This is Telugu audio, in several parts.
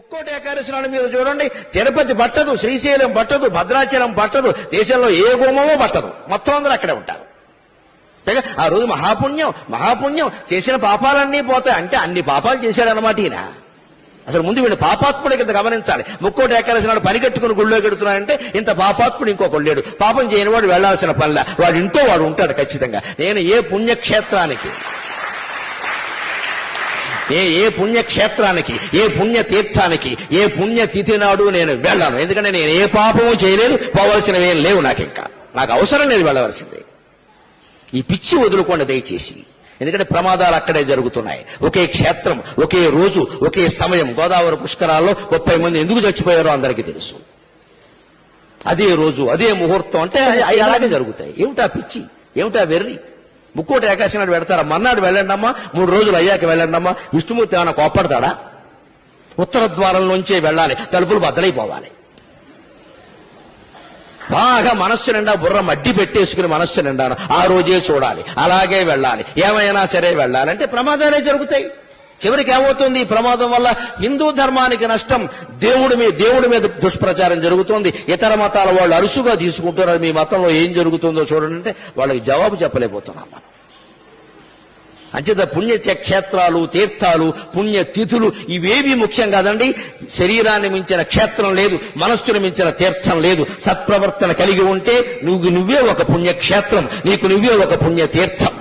ముక్కోటి ఏకాదశి నాడు మీరు చూడండి. తిరుపతి పట్టదు శ్రీశైలం పట్టదు భద్రాచలం పట్టదు దేశంలో ఏ గుమ్మమో పట్టదు. మొత్తం అందరూ అక్కడే ఉంటారు. ఆ రోజు మహాపుణ్యం మహాపుణ్యం చేసిన పాపాలన్నీ పోతాయి. అంటే అన్ని పాపాలు చేశాడు అనమాట ఈయన. అసలు ముందు వీడు పాపాత్ముడు కింద గమనించాలి. ముక్కోటి ఏకాదశి నాడు పని గుళ్ళో గెడుతున్నాడంటే ఇంత పాపాత్ముడు ఇంకొకడు లేడు. పాపం చేయని వాడు వెళ్ళాల్సిన పనిలా. వాడింటో వాడు ఉంటాడు ఖచ్చితంగా. నేను ఏ పుణ్యక్షేత్రానికి ఏ ఏ పుణ్యక్షేత్రానికి ఏ పుణ్య తీర్థానికి ఏ పుణ్యతిథి నాడు నేను వెళ్ళాను. ఎందుకంటే నేను ఏ పాపము చేయలేదు పోవలసినవి ఏం లేవు నాకు ఇంకా నాకు అవసరం లేదు వెళ్ళవలసిందే. ఈ పిచ్చి వదులుకోండి దయచేసి. ఎందుకంటే ప్రమాదాలు అక్కడే జరుగుతున్నాయి. ఒకే క్షేత్రం ఒకే రోజు ఒకే సమయం. గోదావరి పుష్కరాల్లో ముప్పై మంది ఎందుకు చచ్చిపోయారో అందరికీ తెలుసు. అదే రోజు అదే ముహూర్తం అంటే అవి అలాగే జరుగుతాయి. ఏమిటా పిచ్చి? ఏమిటా వెర్రి? ముక్కోటి ఏకాశి నాడు పెడతారా? మన్నాడు వెళ్ళండమ్మా మూడు రోజులు అయ్యాక వెళ్ళండమ్మా. విష్ణుమూర్తి ఏమైనా కోపడతాడా ఉత్తర ద్వారంలోంచే వెళ్ళాలి తలుపులు బద్దలైపోవాలి. బాగా మనస్సు నిండా బుర్ర మడ్డి పెట్టేసుకుని మనస్సు నిండాను. ఆ రోజే చూడాలి అలాగే వెళ్ళాలి. ఏమైనా సరే వెళ్ళాలంటే ప్రమాదాలే జరుగుతాయి. చివరికి ఏమవుతుంది? ఈ ప్రమాదం వల్ల హిందూ ధర్మానికి నష్టం దేవుడి మీద దేవుడి మీద దుష్ప్రచారం జరుగుతోంది. ఇతర మతాల వాళ్ళు అరుసుగా తీసుకుంటున్నారు. మీ మతంలో ఏం జరుగుతుందో చూడండి అంటే వాళ్ళకి జవాబు చెప్పలేకపోతున్నాం మనం. అంచేత పుణ్య క్షేత్రాలు తీర్థాలు పుణ్యతిథులు ఇవేవి ముఖ్యం కాదండి. శరీరాన్ని మించిన క్షేత్రం లేదు మనస్సును మించిన తీర్థం లేదు. సత్ప్రవర్తన కలిగి ఉంటే నువ్వు నువ్వే ఒక పుణ్యక్షేత్రం నీకు నువ్వే ఒక పుణ్య తీర్థం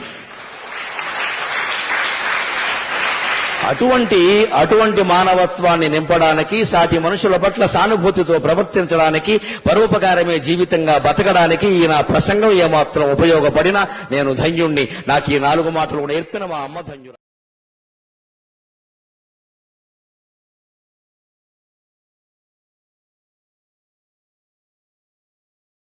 అటువంటి అటువంటి మానవత్వాన్ని నింపడానికి సాటి మనుషుల పట్ల సానుభూతితో ప్రవర్తించడానికి పరోపకారమే జీవితంగా బతకడానికి ఈ నా ప్రసంగం ఏమాత్రం ఉపయోగపడినా నేను ధన్యుణ్ణి. నాకు ఈ నాలుగు మాటలు నేర్పిన మా అమ్మ ధన్యుడు